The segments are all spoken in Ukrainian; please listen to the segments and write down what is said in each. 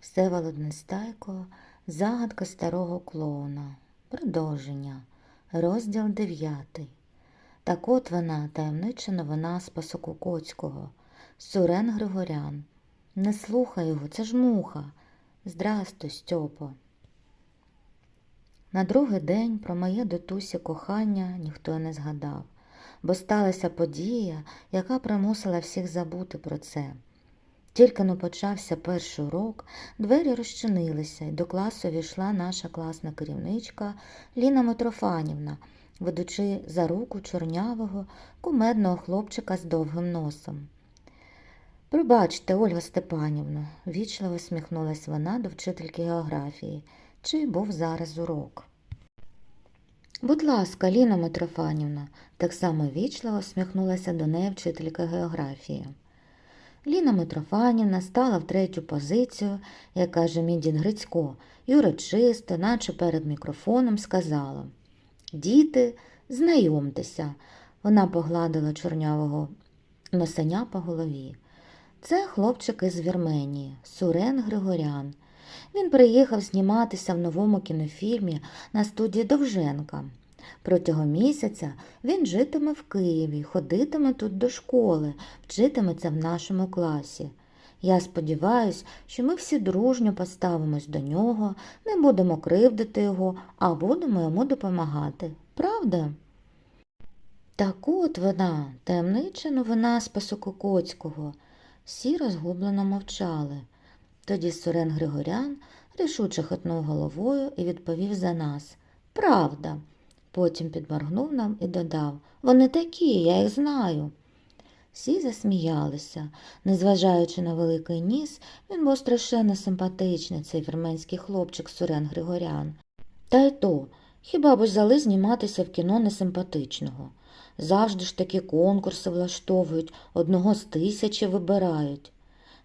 Всеволод Нестайко, загадка старого клоуна. Продовження. Розділ 9. Так от вона, таємнича новина з Пасокукоцького. Сурен Григорян. Не слухай його, це ж муха. Здрастуй, Стьопо. На другий день про моє до Тусі кохання ніхто не згадав, бо сталася подія, яка примусила всіх забути про це. Тільки но почався перший урок, двері розчинилися, і до класу війшла наша класна керівничка Ліна Митрофанівна, ведучи за руку чорнявого, кумедного хлопчика з довгим носом. Пробачте, Ольга Степанівна, вічливо сміхнулась вона до вчительки географії, чий був зараз урок. Будь ласка, Ліна Митрофанівна, так само вічливо сміхнулася до неї вчителька географії. Ліна Митрофанівна стала в третю позицію, як каже мій дід Грицько, і урочисто, наче перед мікрофоном, сказала Діти, знайомтеся. Вона погладила чорнявого носеня по голові. Це хлопчик із Вірменії, Сурен Григорян. Він приїхав зніматися в новому кінофільмі на студії Довженка. Протягом місяця він житиме в Києві, ходитиме тут до школи, вчитиметься в нашому класі. Я сподіваюся, що ми всі дружньо поставимось до нього, не будемо кривдити його, а будемо йому допомагати. Правда? Так от вона, таємнича новина з Пасококоцького. Всі розгублено мовчали. Тоді Сурен Григорян рішуче хитнув головою і відповів за нас Правда. Потім підморгнув нам і додав Вони такі, я їх знаю. Всі засміялися. Незважаючи на великий ніс, він був страшенно симпатичний, цей вірменський хлопчик Сурен Григорян. Та й то, хіба б взяли зніматися в кіно несимпатичного. Завжди ж такі конкурси влаштовують, одного з тисячі вибирають.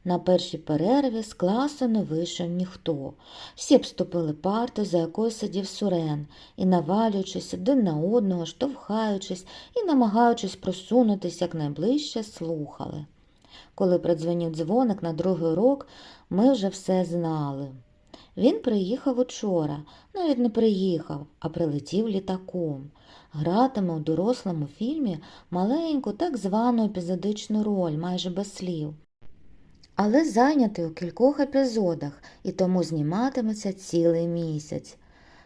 На першій перерві з класу не вийшов ніхто. Всі обступили парту, за якою сидів Сурен, і, навалюючись один на одного, штовхаючись і намагаючись просунутись якнайближче, слухали. Коли продзвонив дзвоник на другий урок, ми вже все знали. Він приїхав учора, навіть не приїхав, а прилетів літаком. Гратиме у дорослому фільмі маленьку так звану епізодичну роль, майже без слів але зайнятий у кількох епізодах і тому зніматиметься цілий місяць.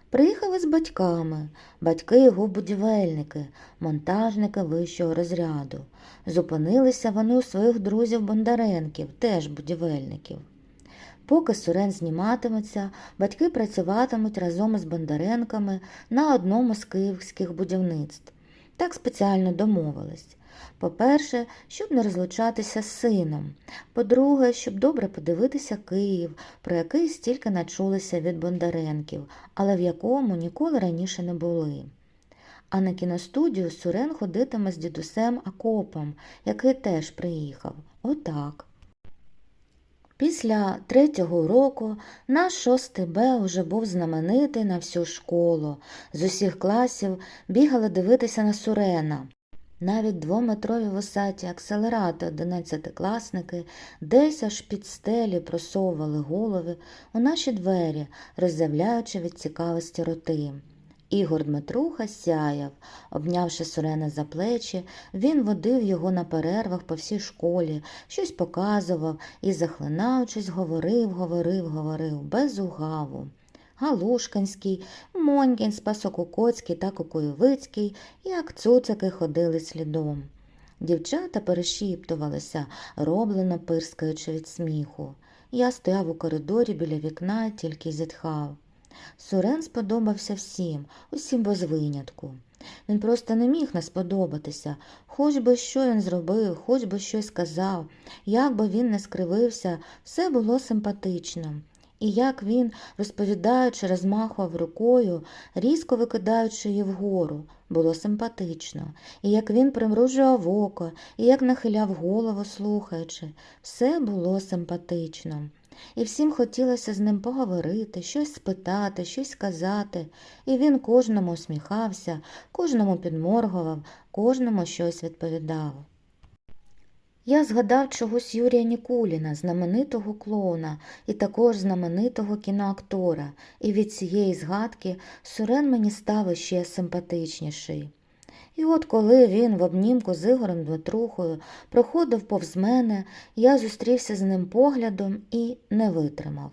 Приїхав із батьками, батьки його будівельники, монтажники вищого розряду. Зупинилися вони у своїх друзів Бондаренків, теж будівельників. Поки Сурен зніматиметься, батьки працюватимуть разом із Бондаренками на одному з київських будівництв. Так спеціально домовились. По-перше, щоб не розлучатися з сином. По-друге, щоб добре подивитися Київ, про який стільки начулися від Бондаренків, але в якому ніколи раніше не були. А на кіностудію Сурен ходитиме з дідусем Акопом, який теж приїхав. Отак. Після третього уроку наш шостий Б уже був знаменитий на всю школу. З усіх класів бігали дивитися на Сурена. Навіть двометрові висоті акселерати одинадцятикласники десь аж під стелі просовували голови у наші двері, роззявляючи від цікавості роти. Ігор Дмитруха сяяв, обнявши Сурена за плечі, він водив його на перервах по всій школі, щось показував і, захлинаючись, говорив, говорив, говорив, без угаву. Галушкинський, Монькін, Спасокукоцький та Кукуєвицький, як цуцики ходили слідом. Дівчата перешіптувалися, роблено пирскаючи від сміху. Я стояв у коридорі біля вікна, тільки зітхав. Сурен сподобався всім, усім без винятку. Він просто не міг не сподобатися, хоч би що він зробив, хоч би щось сказав, як би він не скривився, все було симпатично. І як він, розповідаючи, розмахував рукою, різко викидаючи її вгору, було симпатично, і як він примружував око, і як нахиляв голову, слухаючи, все було симпатично. І всім хотілося з ним поговорити, щось спитати, щось сказати, і він кожному усміхався, кожному підморгував, кожному щось відповідав. Я згадав чогось Юрія Нікуліна, знаменитого клоуна і також знаменитого кіноактора, і від цієї згадки Сурен мені став іще симпатичніший. І от коли він в обнімку з Ігорем Дмитрухою проходив повз мене, я зустрівся з ним поглядом і не витримав.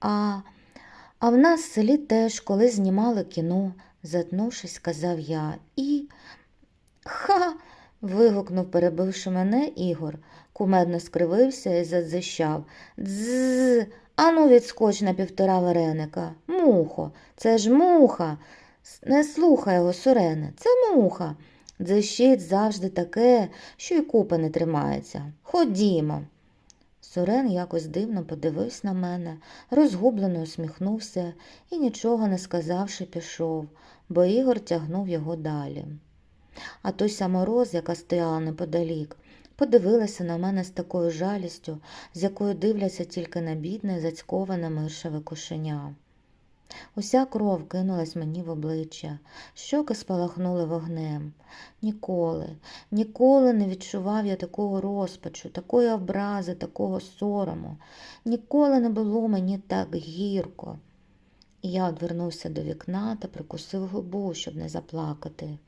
А, а в нас в селі теж, коли знімали кіно, затнувшись, сказав я, і. Ха. вигукнув, перебивши мене, Ігор. Кумедно скривився і задзищав. Дзз. Ану, відскоч на півтора вареника. Мухо, це ж муха. Не слухай його, Сурене, це муха. Дзищить завжди таке, що й купи не тримається. Ходімо. Сурен якось дивно подивився на мене, розгублено усміхнувся і, нічого не сказавши, пішов, бо Ігор тягнув його далі. А Туся Мороз, яка стояла неподалік, подивилася на мене з такою жалістю, з якою дивляться тільки на бідне, зацьковане мишеве кошеня. Уся кров кинулась мені в обличчя, щоки спалахнули вогнем. Ніколи, ніколи не відчував я такого розпачу, такої образи, такого сорому. Ніколи не було мені так гірко. І я одвернувся до вікна та прикусив губу, щоб не заплакати.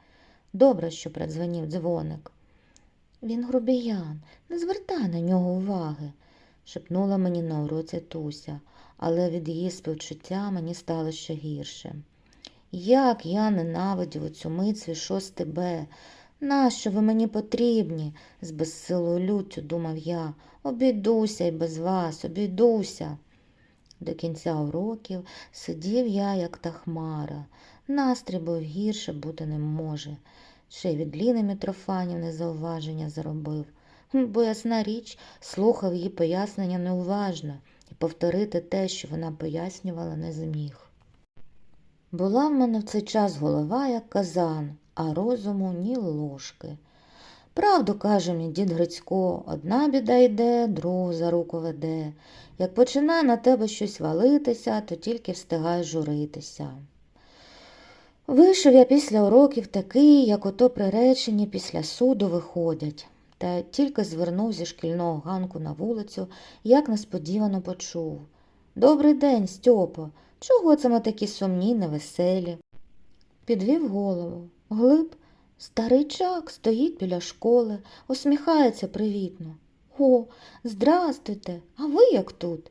Добре, що продзвонів дзвоник. Він грубіян, не звертай на нього уваги, шепнула мені на уроці Туся, але від її співчуття мені стало ще гірше. Як я ненавидів мить свій шостий Б. Нащо ви мені потрібні? з безсилою люттю думав я. Обійдуся й без вас, обійдуся. До кінця уроків сидів я, як та хмара. Настрій був гірше бути не може. Ще й від Ліни Мітрофанівни зауваження заробив. Бо ясна річ, слухав її пояснення неуважно і повторити те, що вона пояснювала, не зміг. Була в мене в цей час голова, як казан, а розуму ні ложки. Правду каже мій дід Грицько, одна біда йде, другу за руку веде. Як починає на тебе щось валитися, то тільки встигаєш журитися. Вийшов я після уроків такий, як ото приречені після суду виходять, та тільки звернув зі шкільного ганку на вулицю, як несподівано почув. Добрий день, Стьопо. Чого це ми такі сумні, невеселі? Підвів голову. Глиб, старий чак стоїть біля школи, усміхається привітно. О, здрастуйте, а ви як тут?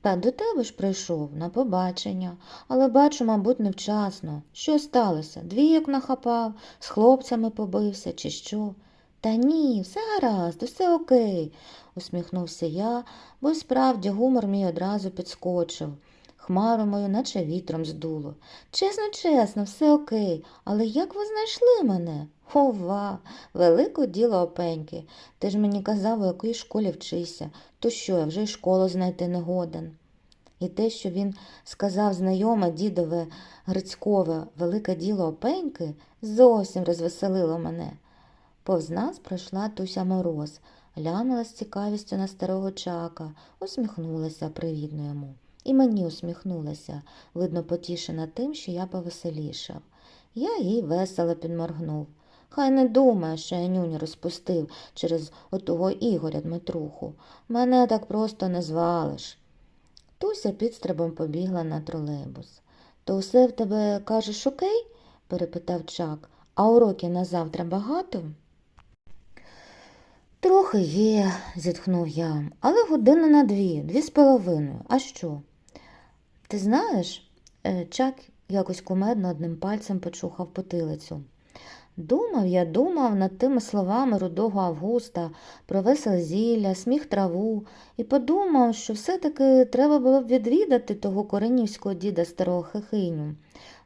Та до тебе ж прийшов на побачення, але бачу, мабуть, невчасно. Що сталося? Двійок нахапав, з хлопцями побився, чи що? Та ні, все гаразд, усе окей, усміхнувся я, бо справді гумор мій одразу підскочив. Хмару мою, наче вітром здуло. Чесно, чесно, все окей, але як ви знайшли мене? Ова, велике діло опеньки. Ти ж мені казав, у якій школі вчися, то що я вже й школу знайти не годен. І те, що він сказав знайоме дідове Грицькове велике діло опеньки, зовсім розвеселило мене. Повз нас пройшла Туся Мороз, глянула з цікавістю на старого чака, усміхнулася привітно йому. І мені усміхнулася, видно, потішена тим, що я повеселішав. Я їй весело підморгнув. Хай не думає, що я нюню розпустив через отого Ігоря Дмитруху. Мене так просто не звалиш. Туся підстрибом побігла на тролейбус. То все в тебе кажеш окей? перепитав Чак. А уроків на завтра багато? Трохи є, зітхнув я, але година на дві, дві з половиною. А що? Ти знаєш, Е, Чак якось кумедно одним пальцем почухав потилицю. Думав я, думав над тими словами рудого Августа про веселе зілля, сміх траву, і подумав, що все-таки треба було б відвідати того коренівського діда старого хихиню.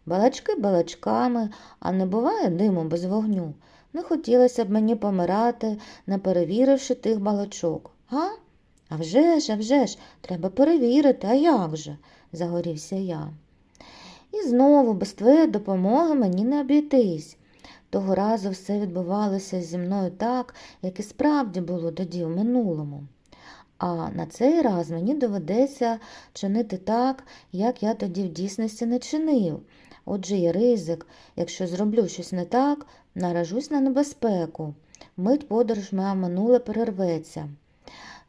Балачки балачками, а не буває диму без вогню. Не хотілося б мені помирати, не перевіривши тих балачок. Га? А вже ж, а вже ж, треба перевірити, а як же? загорівся я. І знову без твоєї допомоги мені не обійтись. Того разу все відбувалося зі мною так, як і справді було тоді в минулому. А на цей раз мені доведеться чинити так, як я тоді в дійсності не чинив. Отже, є ризик, якщо зроблю щось не так, наражусь на небезпеку. Мить подорож моя минуле перерветься.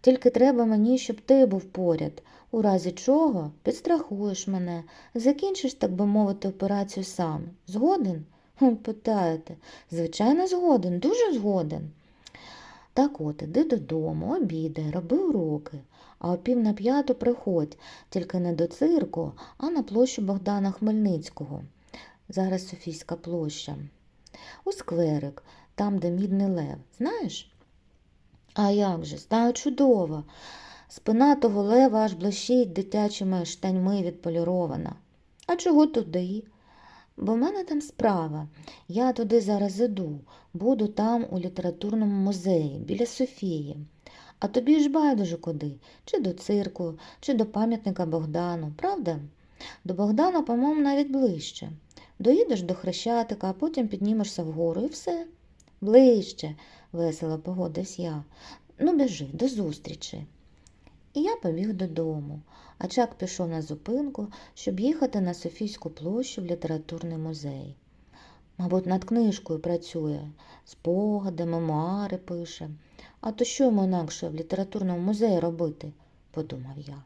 Тільки треба мені, щоб ти був поряд. У разі чого підстрахуєш мене, закінчиш, так би мовити, операцію сам. Згоден? Питаєте. Звичайно, згоден, дуже згоден. Так от, іди додому, обідай, роби уроки, а о пів на п'яту приходь, тільки не до цирку, а на площу Богдана Хмельницького. Зараз Софійська площа. У скверик, там, де мідний лев. Знаєш? А як же, знаю чудово. Спина того лева аж блищить дитячими штаньми відполірована. А чого туди? Бо в мене там справа. Я туди зараз іду, буду там у літературному музеї, біля Софії. А тобі ж байдуже куди, чи до цирку, чи до пам'ятника Богдану, правда? До Богдана, по-моєму, навіть ближче. Доїдеш до Хрещатика, а потім піднімешся вгору і все. Ближче, весело погодився я. Ну, біжи, до зустрічі. І я побіг додому, а Чак пішов на зупинку, щоб їхати на Софійську площу в літературний музей. Мабуть, над книжкою працює, спогади, мемуари пише. А то що йому інакше в літературному музеї робити? подумав я.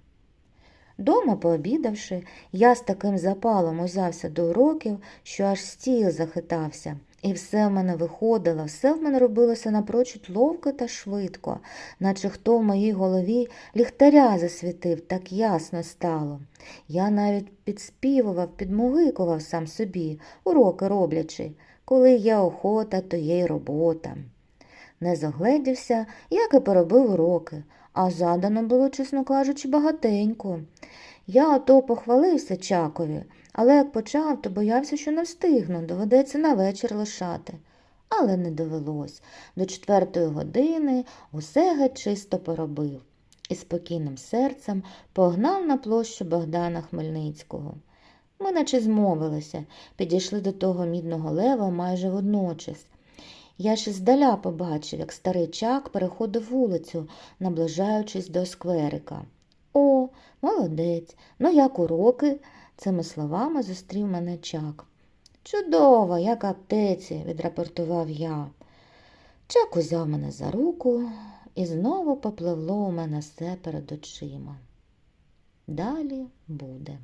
Дома, пообідавши, я з таким запалом узявся до уроків, що аж стіл захитався, і все в мене виходило, все в мене робилося напрочуд ловко та швидко, наче хто в моїй голові ліхтаря засвітив, так ясно стало. Я навіть підспівував, підмугикував сам собі, уроки роблячи. Коли є охота, то є й робота. Не загледівся, як і поробив уроки, а задано було, чесно кажучи, багатенько. Я ото похвалився Чакові, але як почав, то боявся, що не встигну, доведеться на вечір лишати. Але не довелось. До четвертої години усе геть чисто поробив і спокійним серцем погнав на площу Богдана Хмельницького. Ми наче змовилися, підійшли до того мідного лева майже водночас. Я ще здаля побачив, як старий чак переходив вулицю, наближаючись до скверика. Молодець, ну як уроки? Цими словами зустрів мене чак. Чудово, як аптеці, відрапортував я. Чак узяв мене за руку і знову попливло у мене все перед очима. Далі буде.